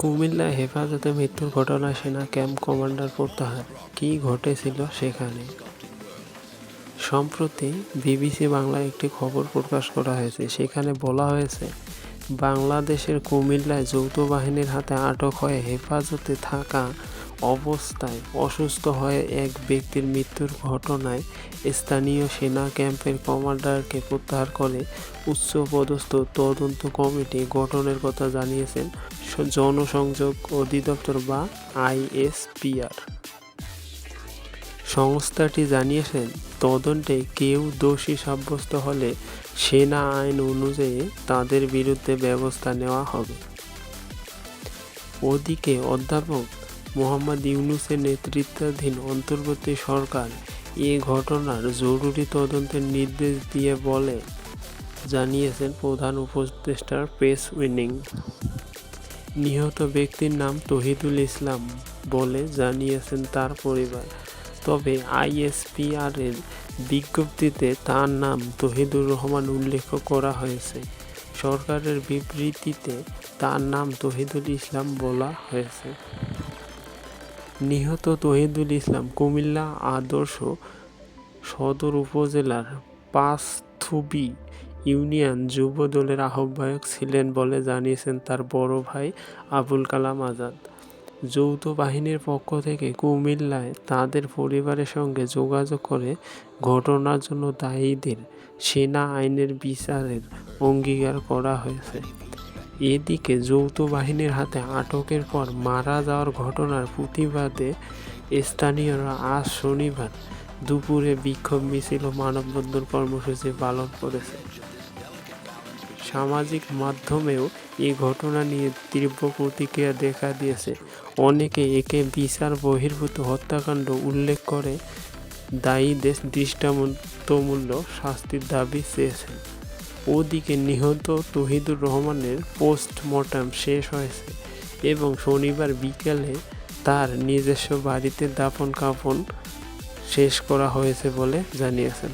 কুমিল্লায় হেফাজতে মৃত্যুর ঘটনায় সেনা ক্যাম্প কমান্ডার প্রত্যাহার। কী ঘটেছিল সেখানে? সম্প্রতি বিবিসি বাংলায় একটি খবর প্রকাশ করা হয়েছে। সেখানে বলা হয়েছে, বাংলাদেশের কুমিল্লায় যৌথ বাহিনীর হাতে আটক হয়ে হেফাজতে থাকা অবস্থায় অসুস্থ হয়ে এক ব্যক্তির মৃত্যুর ঘটনায় স্থানীয় সেনা ক্যাম্পের কমান্ডারকে প্রত্যাহার করে উচ্চপদস্থ তদন্ত কমিটি গঠনের কথা জানিয়েছেন জনসংযোগ অধিদপ্তর বা আইএসপিআর। সংস্থাটি জানিয়েছেন, তদন্তে কেউ দোষী সাব্যস্ত হলে সেনা আইন অনুযায়ী তাদের বিরুদ্ধে ব্যবস্থা নেওয়া হবে। ওদিকে অধ্যাপক মোহাম্মদ ইউনুসের নেতৃত্বাধীন অন্তর্বর্তী সরকার এ ঘটনার জরুরি তদন্তের নির্দেশ দিয়ে বলে, জানিয়েছেন প্রধান উপদেষ্টার প্রেস উইনিং। নিহত ব্যক্তির নাম তহিদুল ইসলাম বলে জানিয়েছেন তার পরিবার। তবে আইএসপিআর এর বিজ্ঞপ্তিতে তার নাম তহিদুর রহমান উল্লেখ করা হয়েছে। সরকারের বিবৃতিতে তার নাম তহিদুল ইসলাম বলা হয়েছে। নিহত তহিদুল ইসলাম কুমিল্লা আদর্শ সদর উপজেলার পাঁচথুবি ইউনিয়ন যুব দলের আহ্বায়ক ছিলেন বলে জানিয়েছেন তার বড় ভাই আবুল কালাম আজাদ। যৌথ বাহিনীর পক্ষ থেকে কুমিল্লায় তাদের পরিবারের সঙ্গে যোগাযোগ করে ঘটনার জন্য দায়ীদের সেনা আইনের বিচারের অঙ্গীকার করা হয়েছে। এদিকে যৌথ বাহিনীর হাতে আটকের পর মারা যাওয়ার ঘটনার প্রতিবাদে স্থানীয়রা আজ শনিবার দুপুরে বিক্ষোভ মিছিল ও মানববন্ধন কর্মসূচি পালন করেছে। সামাজিক মাধ্যমেও এই ঘটনা নিয়ে তীব্র প্রতিক্রিয়া দেখা দিয়েছে। অনেকে একে বিচার, বহির্ভূত হত্যাকাণ্ড উল্লেখ করে দায়ীদের দৃষ্টান্তমূল্য শাস্তির দাবি চেয়েছেন। ওদিকে নিহত তহিদুর রহমানের পোস্টমর্টম শেষ হয়েছে এবং শনিবার বিকেলে তার নিজস্ব বাড়িতে দাফন কাফন শেষ করা হয়েছে বলে জানিয়েছেন।